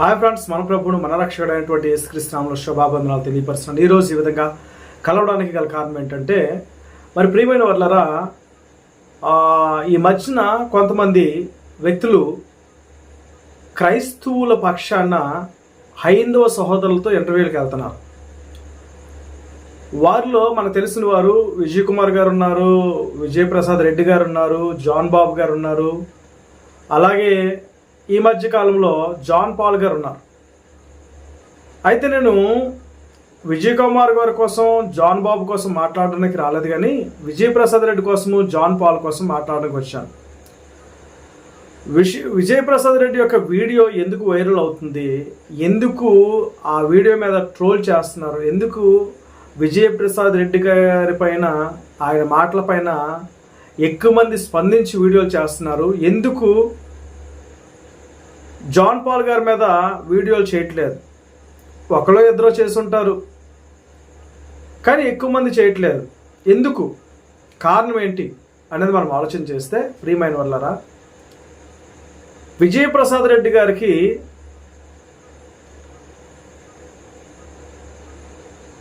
Hi friends మన ప్రభువును మన రక్షకుడైనటువంటి యేసుక్రీస్తునామంలో శుభాబంధనాలు తెలియపరుస్తున్నాను. ఈరోజు ఈ విధంగా కలవడానికి గల కారణం ఏంటంటే మరి ప్రియమైన వాళ్ళరా ఈ మధ్యన కొంతమంది వ్యక్తులు క్రైస్తవుల పక్షాన హైందవ సహోదరులతో ఇంటర్వ్యూలకు వెళ్తున్నారు. వారిలో మనకు తెలిసిన వారు విజయ్ కుమార్ గారు ఉన్నారు విజయప్రసాద్ రెడ్డి గారు ఉన్నారు జాన్ బాబు గారు ఉన్నారు అలాగే ఈ మధ్య కాలంలో జాన్ పాల్ గారు ఉన్నారు. అయితే నేను విజయ్ కుమార్ గారి కోసం జాన్ బాబు కోసం మాట్లాడడానికి రాలేదు కానీ విజయ్ ప్రసాద్ రెడ్డి కోసము జాన్ పాల్ కోసం మాట్లాడడానికి వచ్చాను. విష విజయ్ ప్రసాద్ రెడ్డి యొక్క వీడియో ఎందుకు వైరల్ అవుతుంది? ఎందుకు ఆ వీడియో మీద ట్రోల్ చేస్తున్నారు? ఎందుకు విజయ్ ప్రసాద్ రెడ్డి గారి పైన ఆయన మాటల పైన ఎక్కువ మంది స్పందించి వీడియోలు చేస్తున్నారు? ఎందుకు జాన్ పాల్ గారి మీద వీడియోలు చేయట్లేదు. ఒకరో ఇద్దరో చేస్తుంటారు కానీ ఎక్కువ మంది చేయట్లేదు. ఎందుకు? కారణం ఏంటి? అనేది మనం ఆలోచన చేస్తే ప్రియమైన వల్లరా విజయప్రసాద్ రెడ్డి గారికి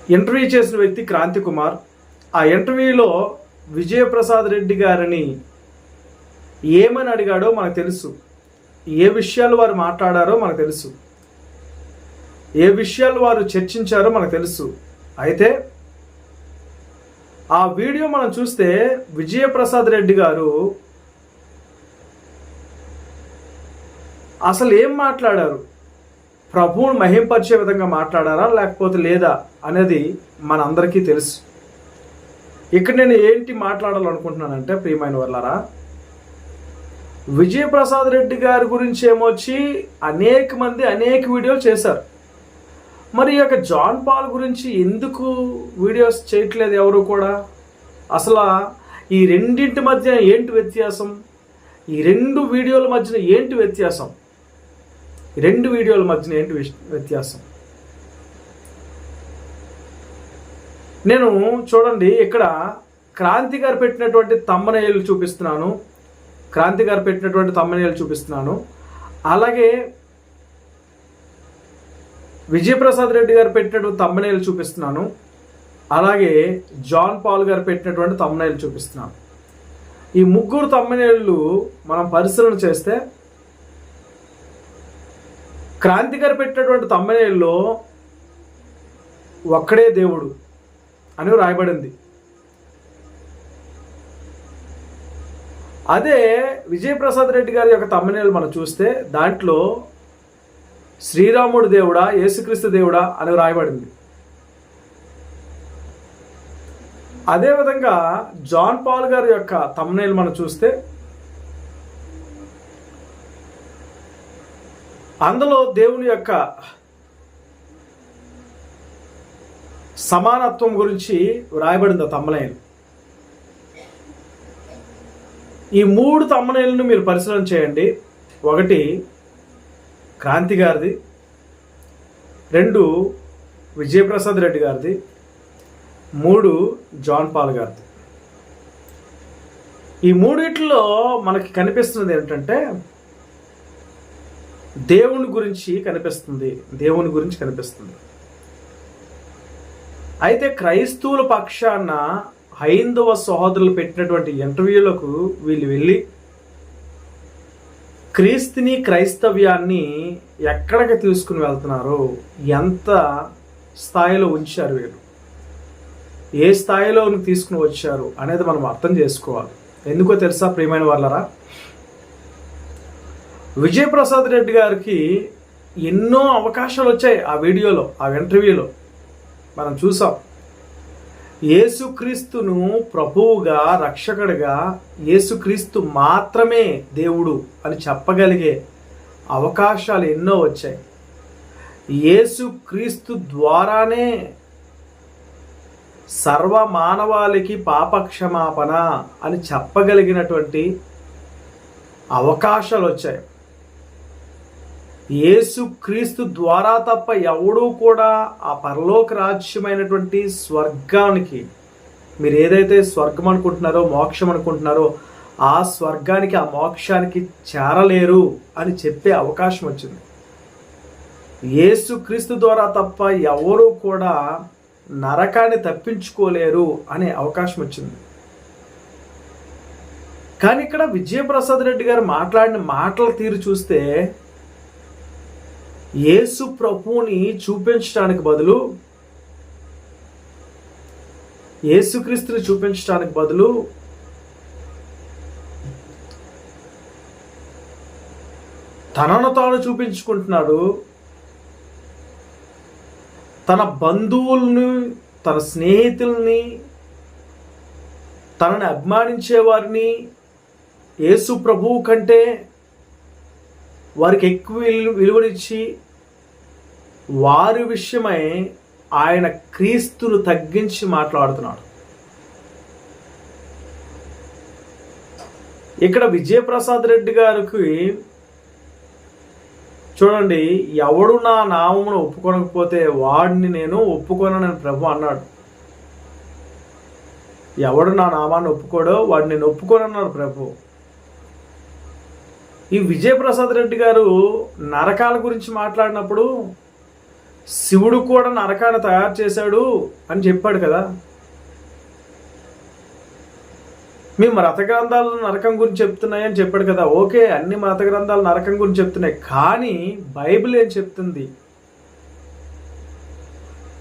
ఇంటర్వ్యూ చేసిన వ్యక్తి క్రాంతి కుమార్. ఆ ఇంటర్వ్యూలో విజయప్రసాద్ రెడ్డి గారిని ఏమని అడిగాడో మనకు తెలుసు. ఏ విషయాలు వారు మాట్లాడారో మనకు తెలుసు. ఏ విషయాలు వారు చర్చించారో మనకు తెలుసు. అయితే ఆ వీడియో మనం చూస్తే విజయప్రసాద్ రెడ్డి గారు అసలు ఏం మాట్లాడారు? ప్రభువును మహింపరిచే విధంగా మాట్లాడారా లేకపోతే లేదా అనేది మనందరికీ తెలుసు. ఇక్కడ నేను ఏంటి మాట్లాడాలనుకుంటున్నానంటే ప్రియమైన వాళ్ళారా విజయప్రసాద్ రెడ్డి గారి గురించి ఏమొచ్చి అనేక మంది అనేక వీడియోలు చేశారు. మరి ఈ యొక్క జాన్ పాల్ గురించి ఎందుకు వీడియోస్ చేయట్లేదు ఎవరు కూడా? అసలు ఈ రెండింటి మధ్య ఏంటి వ్యత్యాసం? ఈ రెండు వీడియోల మధ్యన ఏంటి వ్యత్యాసం? రెండు వీడియోల మధ్యన ఏంటి వ్యత్యాసం? నేను చూడండి ఇక్కడ క్రాంతి గారు పెట్టినటువంటి తమ్మనయ్యలు చూపిస్తున్నాను. క్రాంతి గారు పెట్టినటువంటి తమ్మనేయులు చూపిస్తున్నాను. అలాగే విజయప్రసాద్ రెడ్డి గారు పెట్టినటువంటి తమ్మనేయులు చూపిస్తున్నాను. అలాగే జాన్ పాల్ గారు పెట్టినటువంటి తమ్మనేయులు చూపిస్తున్నాను. ఈ ముగ్గురు తమ్మనీళ్ళు మనం పరిశీలన చేస్తే క్రాంతి గారు పెట్టినటువంటి తమ్మనీళ్ళలో ఒక్కడే దేవుడు అని రాయబడింది. అదే విజయప్రసాద్ రెడ్డి గారి యొక్క తమ్మనేలు మనం చూస్తే దాంట్లో శ్రీరాముడు దేవుడా యేసుక్రీస్తు దేవుడా అని రాయబడింది. అదేవిధంగా జాన్ పాల్ గారి యొక్క తమ్నేల్ మనం చూస్తే అందులో దేవుని యొక్క సమానత్వం గురించి వ్రాయబడింది ఆ తమ్మనేలు ఈ మూడు తమ్మనేలను మీరు పరిశీలన చేయండి. ఒకటి క్రాంతి గారిది రెండు విజయప్రసాద్ రెడ్డి గారిది మూడు జాన్ పాల్ గారిది. ఈ మూడిట్లో మనకి కనిపిస్తున్నది ఏంటంటే దేవుని గురించి కనిపిస్తుంది దేవుని గురించి కనిపిస్తుంది. అయితే క్రైస్తవుల పక్షాన హైందవ సహోదరులు పెట్టినటువంటి ఇంటర్వ్యూలకు వీళ్ళు వెళ్ళి క్రీస్తుని క్రైస్తవ్యాన్ని ఎక్కడికి తీసుకుని వెళ్తున్నారు ఎంత స్థాయిలో ఉంచారు వీళ్ళు? ఏ స్థాయిలో తీసుకుని వచ్చారు అనేది మనం అర్థం చేసుకోవాలి. ఎందుకో తెలుసా ప్రియమైన వాళ్ళరా విజయప్రసాద్ రెడ్డి గారికి ఎన్నో అవకాశాలు వచ్చాయి ఆ వీడియోలో ఆ ఇంటర్వ్యూలో. మనం చూసాం. యేసుక్రీస్తును ప్రభువుగా రక్షకుడిగా యేసుక్రీస్తు మాత్రమే దేవుడు అని చెప్పగలిగే అవకాశాలు ఎన్నో వచ్చాయి. యేసుక్రీస్తు ద్వారానే సర్వ మానవాళికి పాపక్షమాపణ అని చెప్పగలిగినటువంటి అవకాశాలు వచ్చాయి. యేసు క్రీస్తు ద్వారా తప్ప ఎవడూ కూడా ఆ పరలోక రాజ్యమైనటువంటి స్వర్గానికి మీరు ఏదైతే స్వర్గం అనుకుంటున్నారో మోక్షం అనుకుంటున్నారో ఆ స్వర్గానికి ఆ మోక్షానికి చేరలేరు అని చెప్పే అవకాశం వచ్చింది. యేసుక్రీస్తు ద్వారా తప్ప ఎవరు కూడా నరకాన్ని తప్పించుకోలేరు అనే అవకాశం వచ్చింది. కానీ ఇక్కడ విజయప్రసాద్ రెడ్డి గారు మాట్లాడిన మాటల తీరు చూస్తే యేసు ప్రభువుని చూపించడానికి బదులు యేసుక్రీస్తుని చూపించడానికి బదులు తనను తాను చూపించుకుంటున్నాడు. తన బంధువుల్ని తన స్నేహితుల్ని తనని అభిమానించే వారిని యేసు ప్రభువు కంటే వారికి ఎక్కువ విలు- విలువనిచ్చి వారి విషయమై ఆయన క్రీస్తును తగ్గించి మాట్లాడుతున్నాడు. ఇక్కడ విజయప్రసాద్ రెడ్డి గారికి చూడండి ఎవడు నా నామమును ఒప్పుకోనకపోతే వాడిని నేను ఒప్పుకోనని ప్రభు అన్నాడు. ఎవడు నా నామాన్ని ఒప్పుకోడో వాడిని నేను ఒప్పుకోనన్నాడు ప్రభు. ఈ విజయప్రసాద్ రెడ్డి గారు నరకాల గురించి మాట్లాడినప్పుడు శివుడు కూడా నరకాన్ని తయారు చేశాడు అని చెప్పాడు కదా. మీ మత గ్రంథాలు నరకం గురించి చెప్తున్నాయని చెప్పాడు కదా. ఓకే అన్ని మత గ్రంథాలు నరకం గురించి చెప్తున్నాయి. కానీ బైబిల్ ఏం చెప్తుంది?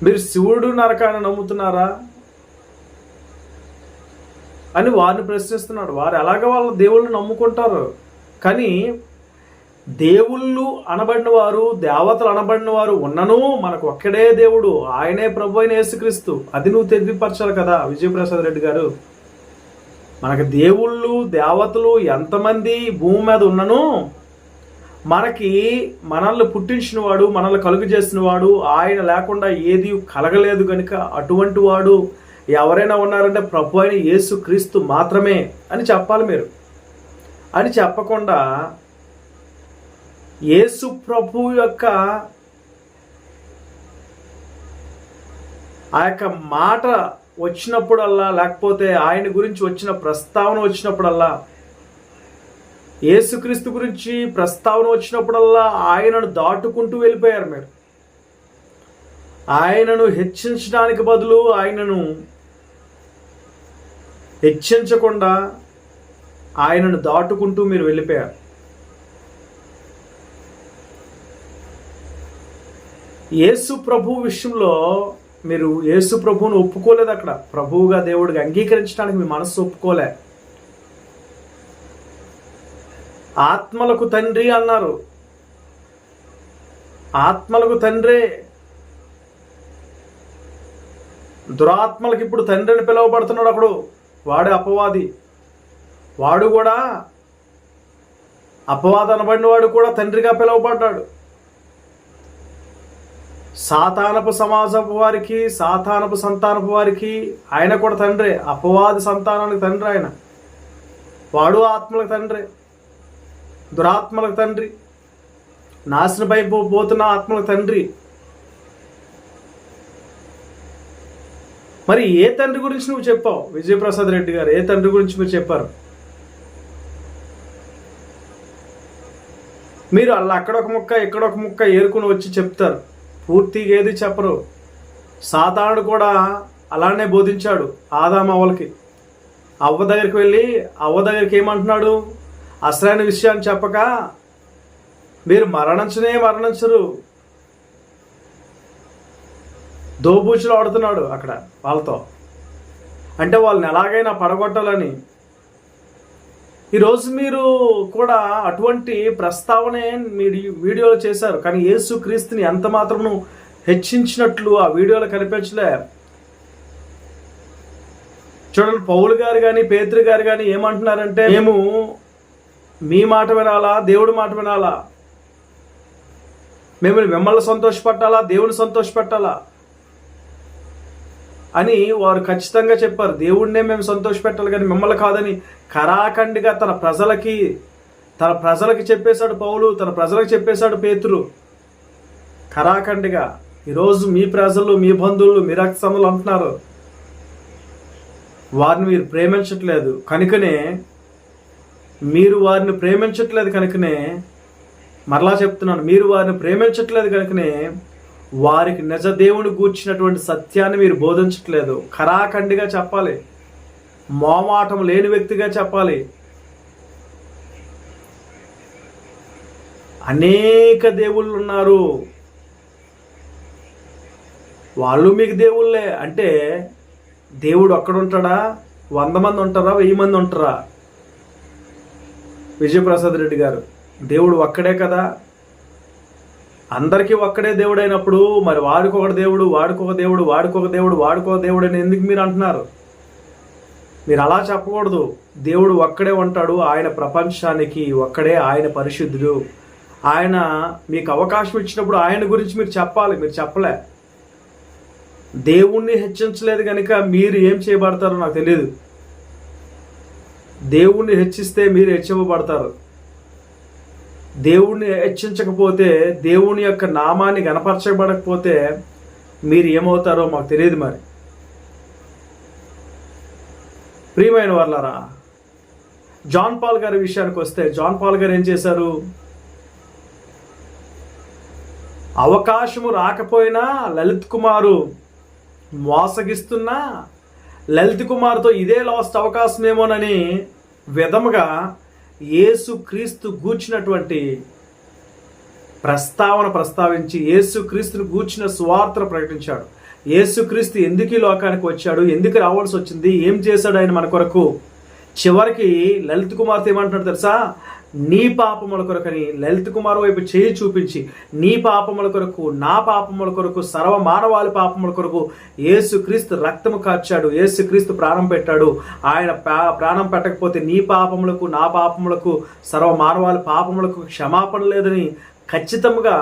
మీరు శివుడు నరకాన్ని నమ్ముతున్నారా? అని వారిని ప్రశ్నిస్తున్నాడు. వారు ఎలాగ వాళ్ళ దేవుళ్ళు నమ్ముకుంటారు? కానీ దేవుళ్ళు అనబడిన వారు దేవతలు అనబడిన వారు ఉన్నను మనకు ఒక్కడే దేవుడు. ఆయనే ప్రభు అయిన యేసుక్రీస్తు. అది నువ్వు తెలియపరచాలి కదా విజయప్రసాద్ రెడ్డి గారు. మనకు దేవుళ్ళు దేవతలు ఎంతమంది భూమి మీద ఉన్నను మనకి మనల్ని పుట్టించిన వాడు మనల్ని కలుగు చేసిన వాడు ఆయన లేకుండా ఏది కలగలేదు కనుక అటువంటి వాడు ఎవరైనా ఉన్నారంటే ప్రభు అయిన యేసు క్రీస్తు మాత్రమే అని చెప్పాలి మీరు. అని చెప్పకుండా యేసు ప్రభు యొక్క ఆ యొక్క మాట వచ్చినప్పుడల్లా లేకపోతే ఆయన గురించి వచ్చిన ప్రస్తావన వచ్చినప్పుడల్లా యేసుక్రీస్తు గురించి ప్రస్తావన వచ్చినప్పుడల్లా ఆయనను దాటుకుంటూ వెళ్ళిపోయారు మీరు. ఆయనను హెచ్చించడానికి బదులు ఆయనను హెచ్చించకుండా ఆయనను దాటుకుంటూ మీరు వెళ్ళిపోయారు. యేసు ప్రభు విషయంలో మీరు యేసు ప్రభువును ఒప్పుకోలేదు అక్కడ. ప్రభువుగా దేవుడికి అంగీకరించడానికి మీ మనస్సు ఒప్పుకోలే. ఆత్మలకు తండ్రి అన్నారు. ఆత్మలకు తండ్రే. దురాత్మలకు ఇప్పుడు తండ్రి అని పిలువబడుతున్నాడు అప్పుడు. వాడే అపవాది. వాడు కూడా అపవాద అనబడిన వాడు కూడా తండ్రిగా పిలువబడ్డాడు. సాతానపు సమాజపు వారికి సాతానపు సంతానపు వారికి ఆయన కూడా తండ్రే. అపవాది సంతానానికి తండ్రి ఆయన. వాడు ఆత్మలకు తండ్రి. దురాత్మలకు తండ్రి. నాశనపై పోతున్న ఆత్మలకు తండ్రి. మరి ఏ తండ్రి గురించి నువ్వు చెప్పావు? విజయప్రసాద్ రెడ్డి గారు ఏ తండ్రి గురించి మీరు చెప్పారు? మీరు అలా అక్కడ ఒక ముక్క ఇక్కడ ఒక ముక్క ఏరుకుని వచ్చి చెప్తారు. పూర్తిగా ఏది చెప్పరు. సాతానుడు కూడా అలానే బోధించాడు ఆదాం అవ్వలకి. అవ్వ దగ్గరికి వెళ్ళి అవ్వ దగ్గరికి ఏమంటున్నాడు? అసలైన విషయాన్ని చెప్పక మీరు మరణించనే మరణించరు. దోబూచులు ఆడుతున్నాడు అక్కడ వాళ్ళతో. అంటే వాళ్ళని ఎలాగైనా పడగొట్టాలని ఈరోజు మీరు కూడా అటువంటి ప్రస్తావనే మీరు వీడియోలో చేశారు. కానీ యేసు క్రీస్తుని ఎంత మాత్రము హెచ్చించినట్లు ఆ వీడియోలో కనిపించలే. చూడండి పౌలు గారు కానీ పేత్రి గారు కానీ ఏమంటున్నారంటే మేము మీ మాట వినాలా దేవుడి మాట వినాలా? మేము మిమ్మల్ని సంతోషపెట్టాలా దేవుని సంతోషపెట్టాలా? అని వారు ఖచ్చితంగా చెప్పారు. దేవుడినే మేము సంతోషపెట్టాలి కానీ మిమ్మల్ని కాదని కరాఖండిగా తన ప్రజలకి తన ప్రజలకి చెప్పేశాడు పౌలు తన ప్రజలకు చెప్పేశాడు పేతురు. కరాఖండిగా ఈరోజు మీ ప్రజలు మీ బంధువులు మీ రక్తములు అంటున్నారు. వారిని మీరు ప్రేమించట్లేదు. కనుకనే మీరు వారిని ప్రేమించట్లేదు కనుకనే మరలా చెప్తున్నాను మీరు వారిని ప్రేమించట్లేదు కనుకనే వారికి నిజ దేవుని గూర్చినటువంటి సత్యాన్ని మీరు బోధించట్లేదు. ఖరాఖండిగా చెప్పాలి. మోమాటం లేని వ్యక్తిగా చెప్పాలి. అనేక దేవుళ్ళు ఉన్నారు. వాళ్ళు మీకు దేవుళ్ళే. అంటే దేవుడు ఒక్కడుంటాడా? వంద మంది ఉంటారా? వెయ్యి మంది ఉంటారా? విజయప్రసాద్ రెడ్డి గారు దేవుడు ఒక్కడే కదా? అందరికీ ఒక్కడే దేవుడు అయినప్పుడు మరి వాడుకొక దేవుడు వాడుకొక దేవుడు వాడుకొక దేవుడు వాడుకొక దేవుడు అని ఎందుకు మీరు అంటున్నారు? మీరు అలా చెప్పకూడదు. దేవుడు ఒక్కడే ఉంటాడు ఆయన ప్రపంచానికి ఒక్కడే ఆయన పరిశుద్ధుడు. ఆయన మీకు అవకాశం ఇచ్చినప్పుడు ఆయన గురించి మీరు చెప్పాలి మీరు చెప్పలే. దేవుణ్ణి హెచ్చించలేదు కనుక మీరు ఏం చేయబడతారో నాకు తెలియదు దేవుణ్ణి హెచ్చిస్తే మీరు హెచ్చింపబడతారు. దేవుణ్ణి హెచ్చించకపోతే దేవుని యొక్క నామాన్ని గనపరచబడకపోతే మీరు ఏమవుతారో మాకు తెలియదు మరి. ప్రియమైన వాళ్ళరా జాన్ పాల్ గారి విషయానికి వస్తే జాన్ పాల్ గారు ఏం చేశారు? అవకాశము రాకపోయినా లలిత్ కుమారు మోసగిస్తున్నా లలిత్ కుమార్తో ఇదే లాస్ట్ అవకాశమేమోనని విధముగా యేసుక్రీస్తు గూర్చినటువంటి ప్రస్తావన ప్రస్తావించి యేసుక్రీస్తును గూర్చిన సువార్తను ప్రకటించాడు. యేసుక్రీస్తు ఎందుకు ఈ లోకానికి వచ్చాడు? ఎందుకు రావాల్సి వచ్చింది? ఏం చేశాడు ఆయన మన కొరకు? చివరికి లలిత్ కుమార్తె ఏమంటున్నాడు తెలుసా? నీ పాపముల కొరకని లలిత్ కుమార్ వైపు చేయి చూపించి నీ పాపముల కొరకు నా పాపముల కొరకు సర్వ మానవాళి పాపముల కొరకు ఏసుక్రీస్తు రక్తము కార్చాడు ఏసుక్రీస్తు ప్రాణం పెట్టాడు. ఆయన ప్రాణం పెట్టకపోతే నీ పాపములకు నా పాపములకు సర్వ మానవాళి పాపములకు క్షమాపణ లేదని ఖచ్చితంగా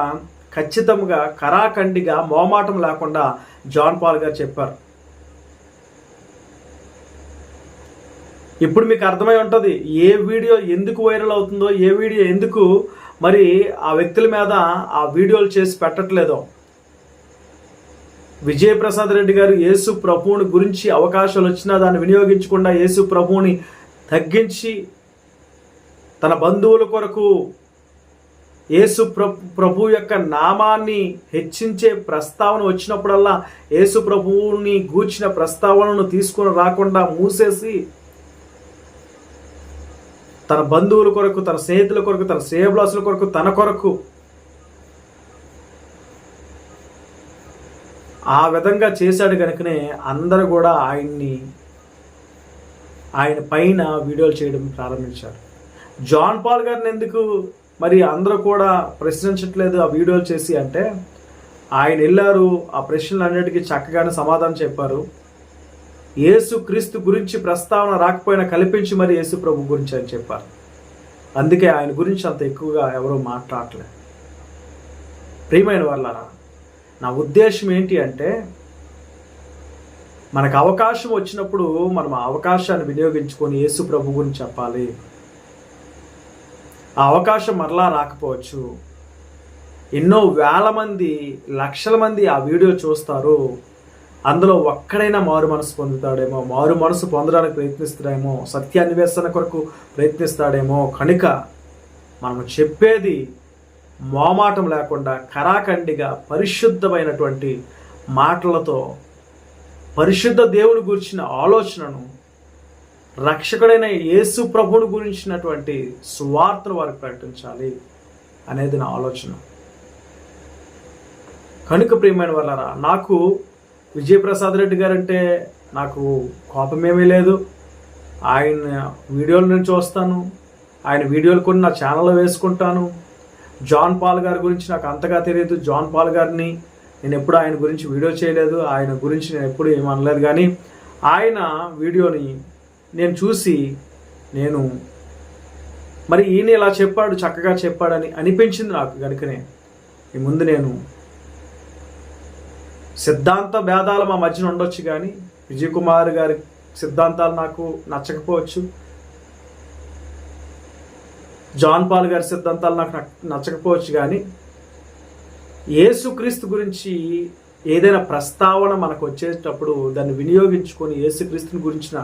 ఖచ్చితంగా కరాఖండిగా మోమాటం లేకుండా జాన్ పాల్ గారు చెప్పారు. ఇప్పుడు మీకు అర్థమై ఉంటుంది ఏ వీడియో ఎందుకు వైరల్ అవుతుందో ఏ వీడియో ఎందుకు మరి ఆ వ్యక్తుల మీద ఆ వీడియోలు చేసి పెట్టట్లేదో. విజయప్రసాద్ రెడ్డి గారు యేసు ప్రభువుని గురించి అవకాశాలు వచ్చినా దాన్ని వినియోగించకుండా యేసు ప్రభువుని తగ్గించి తన బంధువుల కొరకు యేసు ప్రభు యొక్క నామాన్ని హెచ్చించే ప్రస్తావన వచ్చినప్పుడల్లా యేసు ప్రభువుని గూర్చిన ప్రస్తావనను తీసుకుని రాకుండా మూసేసి తన బంధువుల కొరకు తన స్నేహితుల కొరకు తన శ్రేయబ్లాసుల కొరకు తన కొరకు. ఆ విధంగా చేశాడు కనుకనే అందరూ కూడా ఆయన్ని ఆయన పైన వీడియోలు చేయడం ప్రారంభించారు. జాన్ పాల్ గారిని ఎందుకు మరి అందరూ కూడా ప్రశ్నించట్లేదు ఆ వీడియోలు చేసి అంటే ఆయన వెళ్ళారు ఆ ప్రశ్నలు అన్నిటికీ చక్కగానే సమాధానం చెప్పారు. యేసు క్రీస్తు గురించి ప్రస్తావన రాకపోయినా కల్పించి మరి యేసు ప్రభు గురించి అని చెప్పారు. అందుకే ఆయన గురించి అంత ఎక్కువగా ఎవరూ మాట్లాడలేదు ప్రియమైన వాళ్ళారా నా ఉద్దేశం ఏంటి అంటే మనకు అవకాశం వచ్చినప్పుడు మనం ఆ అవకాశాన్ని వినియోగించుకొని యేసు ప్రభు గురించి చెప్పాలి. ఆ అవకాశం మరలా రాకపోవచ్చు. ఎన్నో వేల మంది లక్షల మంది ఆ వీడియో చూస్తారు. అందులో ఒక్కడైనా మారు మనసు పొందుతాడేమో మారు మనసు పొందడానికి ప్రయత్నిస్తాడేమో సత్యాన్వేషణ కొరకు ప్రయత్నిస్తాడేమో కనుక మనం చెప్పేది మోమాటం లేకుండా కరాఖండిగా పరిశుద్ధమైనటువంటి మాటలతో పరిశుద్ధ దేవుని గురించిన ఆలోచనను రక్షకుడైన యేసు ప్రభుని గురించినటువంటి సువార్తను వారికి ప్రకటించాలి అనేది నా ఆలోచన. కనుక ప్రియమైన వల్లరా నాకు విజయప్రసాద్ రెడ్డి గారు అంటే నాకు కోపమేమీ లేదు. ఆయన వీడియోలు నేను చూస్తాను. ఆయన వీడియోలు కొన్ని నా ఛానల్లో వేసుకుంటాను. జాన్ పాల్ గారి గురించి నాకు అంతగా తెలియదు. జాన్ పాల్ గారిని నేను ఎప్పుడు ఆయన గురించి వీడియో చేయలేదు. ఆయన గురించి నేను ఎప్పుడు ఏమనలేదు కానీ ఆయన వీడియోని నేను చూసి నేను మరి ఈయన ఇలా చెప్పాడు చక్కగా చెప్పాడని అనిపించింది నాకు కనుకనే ఈ ముందు నేను సిద్ధాంత భేదాలు మా మధ్యన ఉండొచ్చు కానీ విజయ్ కుమార్ గారి సిద్ధాంతాలు నాకు నచ్చకపోవచ్చు. జాన్ పాల్ గారి సిద్ధాంతాలు నాకు నచ్చకపోవచ్చు కానీ ఏసుక్రీస్తు గురించి ఏదైనా ప్రస్తావన మనకు వచ్చేటప్పుడు దాన్ని వినియోగించుకొని ఏసుక్రీస్తుని గురించిన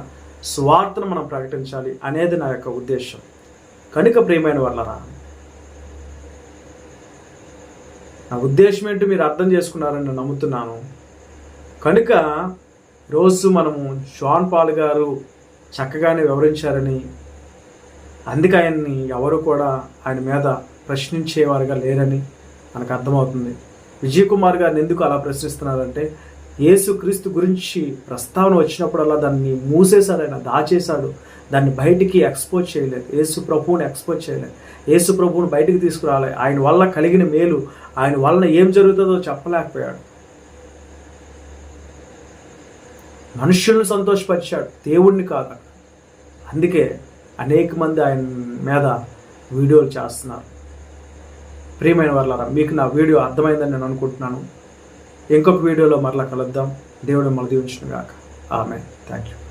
స్వార్థను మనం ప్రకటించాలి అనేది నా యొక్క ఉద్దేశం. కనుక ప్రియమైన వాళ్ళరా నా ఉద్దేశం ఏంటి మీరు అర్థం చేసుకున్నారని నేను నమ్ముతున్నాను. కనుక రోజు మనము జాన్ పాల్ గారు చక్కగానే వివరించారని అందుకే ఆయన్ని ఎవరు కూడా ఆయన మీద ప్రశ్నించేవారుగా లేరని మనకు అర్థమవుతుంది. విజయ్ కుమార్ గారిని ఎందుకు అలా ప్రశ్నిస్తున్నారంటే యేసుక్రీస్తు గురించి ప్రస్తావన వచ్చినప్పుడల్లా దాన్ని మూసేశాడు ఆయన దాచేశాడు. దాన్ని బయటికి ఎక్స్పోజ్ చేయలేదు. యేసు ప్రభువుని ఎక్స్పోజ్ చేయలేదు. యేసు ప్రభువుని బయటికి తీసుకురాలే. ఆయన వల్ల కలిగిన మేలు ఆయన వల్ల ఏం జరుగుతుందో చెప్పలేకపోయాడు. మనుషులను సంతోషపరిచాడు. దేవుణ్ణి కాక అందుకే అనేక మంది ఆయన మీద వీడియోలు చేస్తున్నారు. ప్రియమైన వాళ్ళారా మీకు నా వీడియో అర్థమైందని నేను అనుకుంటున్నాను. ఇంకొక వీడియోలో మరలా కలుద్దాం. దేవుడు మళ్ళీ దీవించిన గాక ఆమె థ్యాంక్ యూ